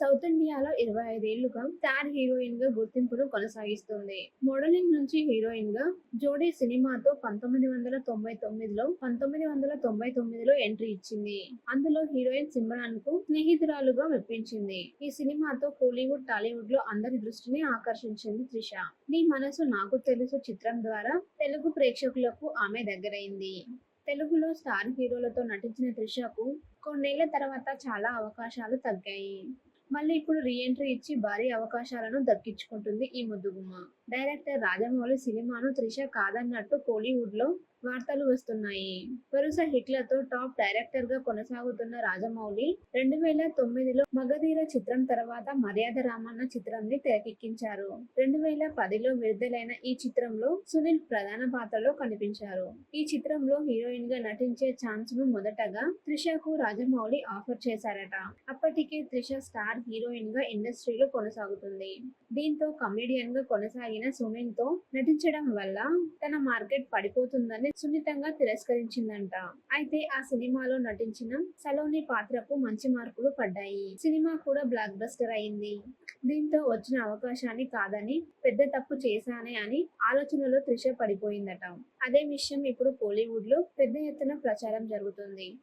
South ఇండియాలో ఇరవై ఐదేళ్ళుగా star హీరోయిన్గా గుర్తింపును కొనసాగిస్తుంది. మోడలింగ్ నుంచి హీరోయిన్గా జోడీ సినిమాతో పంతొమ్మిది వందల తొంభై తొమ్మిదిలో పంతొమ్మిది వందల తొంభై తొమ్మిదిలో ఎంట్రీ ఇచ్చింది. అందులో హీరోయిన్ సిమ్రాన్కు స్నేహితురాలుగా మెప్పించింది. ఈ సినిమాతో కోలీవుడ్ టాలీవుడ్లో అందరి దృష్టిని ఆకర్షించింది త్రిష. నీ మనసు నాకు తెలుసు చిత్రం ద్వారా తెలుగు ప్రేక్షకులకు ఆమె దగ్గరైంది. తెలుగులో స్టార్ హీరోలతో నటించిన త్రిషకు కొన్నేళ్ళ తర్వాత చాలా అవకాశాలు తగ్గాయి. మళ్ళీ ఇప్పుడు రీఎంట్రీ ఇచ్చి భారీ అవకాశాలను దక్కించుకుంటుంది ఈ ముద్దుగుమ్మ. డైరెక్టర్ రాజమౌళి సినిమాను త్రిష కాదన్నట్టు కోలీవుడ్లో వార్తలు వస్తున్నాయి. వరుస హిట్లతో టాప్ డైరెక్టర్గా కొనసాగుతున్న రాజమౌళి రెండు వేల తొమ్మిదిలో మగధీర చిత్రం తర్వాత మర్యాద రామన్న చిత్రాన్ని తెరకెక్కించారు. రెండు వేల పదిలో విడుదలైన ఈ చిత్రంలో సునీల్ ప్రధాన పాత్రలో కనిపించారు. ఈ చిత్రంలో హీరోయిన్గా నటించే ఛాన్స్ను మొదటగా త్రిషకు రాజమౌళి ఆఫర్ చేశారట. అప్పటికే త్రిష స్టార్ హీరోయిన్గా ఇండస్ట్రీలో కొనసాగుతుంది. దీంతో కమెడియన్గా కొనసాగిన సునీల్తో నటించడం వల్ల తన మార్కెట్ పడిపోతుందని సున్నితంగా తిరస్కరించిందంట. అయితే ఆ సినిమాలో నటించిన సలోని పాత్రకు మంచి మార్కులు పడ్డాయి. సినిమా కూడా బ్లాక్ బస్టర్ అయింది. దీంతో వచ్చిన అవకాశాన్ని కాదని పెద్ద తప్పు చేశానే అని ఆలోచనలో త్రిష పడిపోయిందట. అదే విషయం ఇప్పుడు కోలీవుడ్లో పెద్ద ఎత్తున ప్రచారం జరుగుతుంది.